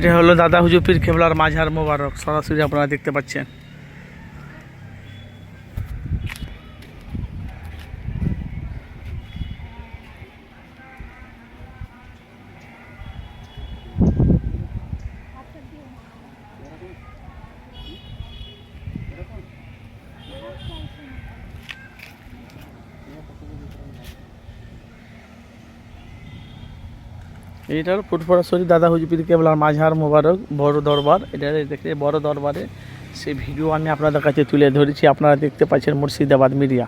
এটা হলো দাদা হুজুপির খেবলার মাঝার মোবারক সরাসরি আপনারা দেখতে পাচ্ছেন। হলো ফুটফরাসরি দাদা হুজুপির কেবলার মাঝার মোবারক, বড় দরবার। এটা দেখতে বড় দরবারে সেই ভিডিও আমি আপনাদের কাছে তুলে ধরেছি, আপনারা দেখতে পাচ্ছেন মুর্শিদাবাদ মিডিয়া।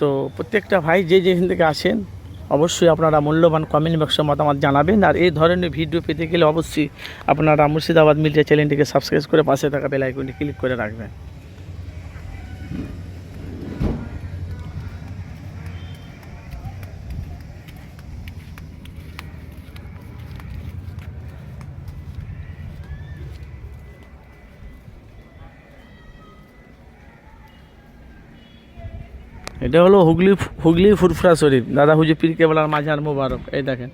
তো প্রত্যেকটা ভাই যে যেখান থেকে আসেন, অবশ্যই আপনারা মূল্যবান কমেন্ট বক্সে মতামত জানাবেন। আর এই ধরনের ভিডিও পেতে গেলে অবশ্যই আপনারা মুর্শিদাবাদ মিডিয়া চ্যানেলটিকে সাবস্ক্রাইব করে পাশে থাকা বেল আইকনটি ক্লিক করে রাখবেন। এটা হলো হুগলি হুগলি ফুরফুরা শরীফ। দাদা হুজুর পীর কেবলার মাঝার মুবারক। এই দেখেন।